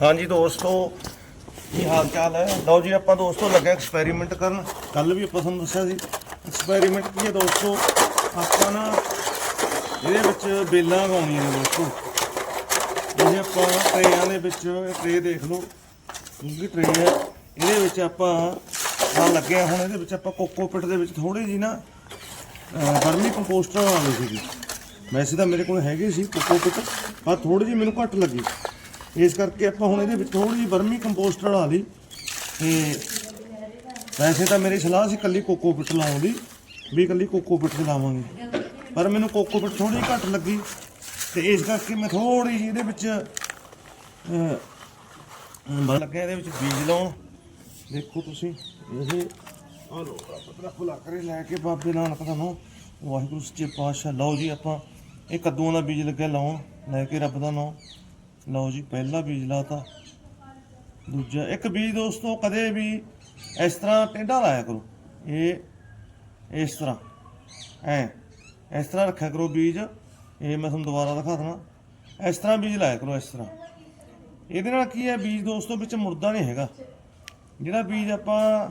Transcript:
ਹਾਂਜੀ ਦੋਸਤੋ, ਕੀ ਹਾਲ ਚਾਲ ਹੈ? ਲਓ ਜੀ, ਆਪਾਂ ਦੋਸਤੋ ਲੱਗੇ ਐਕਸਪੈਰੀਮੈਂਟ ਕਰਨ। ਕੱਲ ਵੀ ਆਪਾਂ ਤੁਹਾਨੂੰ ਦੱਸਿਆ ਸੀ ਐਕਸਪੈਰੀਮੈਂਟ ਕੀ ਹੈ ਦੋਸਤੋ? ਆਪਾਂ ਨਾ ਇਹਦੇ ਵਿੱਚ ਬੇਲਾਂ ਉਗਾਉਣੀਆਂ ਨੇ ਦੋਸਤੋ। ਜਿਵੇਂ ਆਪਾਂ ਟਰੇਆਂ ਦੇ ਵਿੱਚ, ਟਰੇ ਦੇਖ ਲਓ। ਦੂਜੀ ਟਰੇ ਹੈ ਇਹਦੇ ਵਿੱਚ ਆਪਾਂ ਆ ਲੱਗੇ ਹੁਣ, ਇਹਦੇ ਵਿੱਚ ਆਪਾਂ ਕੋਕੋਪਿਟ ਦੇ ਵਿੱਚ ਥੋੜੀ ਜੀ ਨਾ ਵਰਮੀ ਕੰਪੋਸਟ ਵਾਲੀ ਸੀਗੀ। ਵੈਸੇ ਤਾਂ ਮੇਰੇ ਕੋਲ ਹੈਗੀ ਸੀ ਕੋਕੋਪਿਟ, ਪਰ ਥੋੜੀ ਜੀ ਮੈਨੂੰ ਘੱਟ ਲੱਗੀ। ਇਸ ਕਰਕੇ ਆਪਾਂ ਹੁਣ ਇਹਦੇ ਵਿੱਚ ਥੋੜੀ ਜਿਹੀ ਵਰਮੀ ਕੰਪੋਸਟ ਲਾ ਲਈ। ਤੇ ਵੈਸੇ ਤਾਂ ਮੇਰੀ ਸਲਾਹ ਸੀ ਕੱਲੀ ਕੋਕੋਪਿਟ ਲਾਉਣ ਦੀ ਵੀ ਕੱਲੀ ਕੋਕੋਪਿਟ ਤੇ ਲਾਵਾਂਗੇ। ਪਰ ਮੈਨੂੰ ਕੋਕੋਪਿਟ ਥੋੜੀ ਜਿਹੀ ਘੱਟ ਲੱਗੀ। ਤੇ ਇਸ ਕਰਕੇ ਮੈਂ ਥੋੜੀ ਜਿਹੀ ਇਹਦੇ ਵਿੱਚ ਅਹ, ਲੱਗਿਆ ਇਹਦੇ ਵਿੱਚ ਬੀਜ ਲਾਉਣ। ਦੇਖੋ ਤੁਸੀਂ ਇਹ ਆ ਲੋ ਰੱਬ ਦਾ ਕਰੇ ਲੈ ਕੇ ਬਾਬੇ ਨਾਨਕ ਦਾ ਨਾਮ। ਵਾਹਿਗੁਰੂ ਸੱਚੇ ਪਾਤਸ਼ਾਹ। ਲਓ ਜੀ ਆਪਾਂ ਇਹ ਕੱਦੂਆਂ ਦਾ ਬੀਜ ਲੱਗਿਆ ਲਾਉਣ ਲੈ ਕੇ ਰੱਬ ਦਾ ਨਾਮ। ਲਓ ਜੀ, ਪਹਿਲਾ ਬੀਜ ਲਾਤਾ। ਦੂਜਾ, ਇੱਕ ਬੀਜ ਦੋਸਤੋ, ਕਦੇ ਵੀ ਇਸ ਤਰ੍ਹਾਂ ਟੇਢਾ ਲਾਇਆ ਕਰੋ। ਇਹ, ਇਸ ਤਰ੍ਹਾਂ। ਐ, ਇਸ ਤਰ੍ਹਾਂ ਰੱਖਿਆ ਕਰੋ ਬੀਜ। ਇਹ ਮੈਂ ਤੁਹਾਨੂੰ ਦੁਬਾਰਾ ਦਿਖਾ ਦਣਾ ਇਸ ਤਰ੍ਹਾਂ ਬੀਜ ਲਾਇਆ ਕਰੋ, ਇਸ ਤਰ੍ਹਾਂ। ਇਹਦੇ ਨਾਲ ਕੀ ਹੈ, ਬੀਜ ਦੋਸਤੋ, ਵਿੱਚ ਮੁਰਦਾ ਨਹੀਂ ਹੈਗਾ। ਜਿਹੜਾ ਬੀਜ ਆਪਾਂ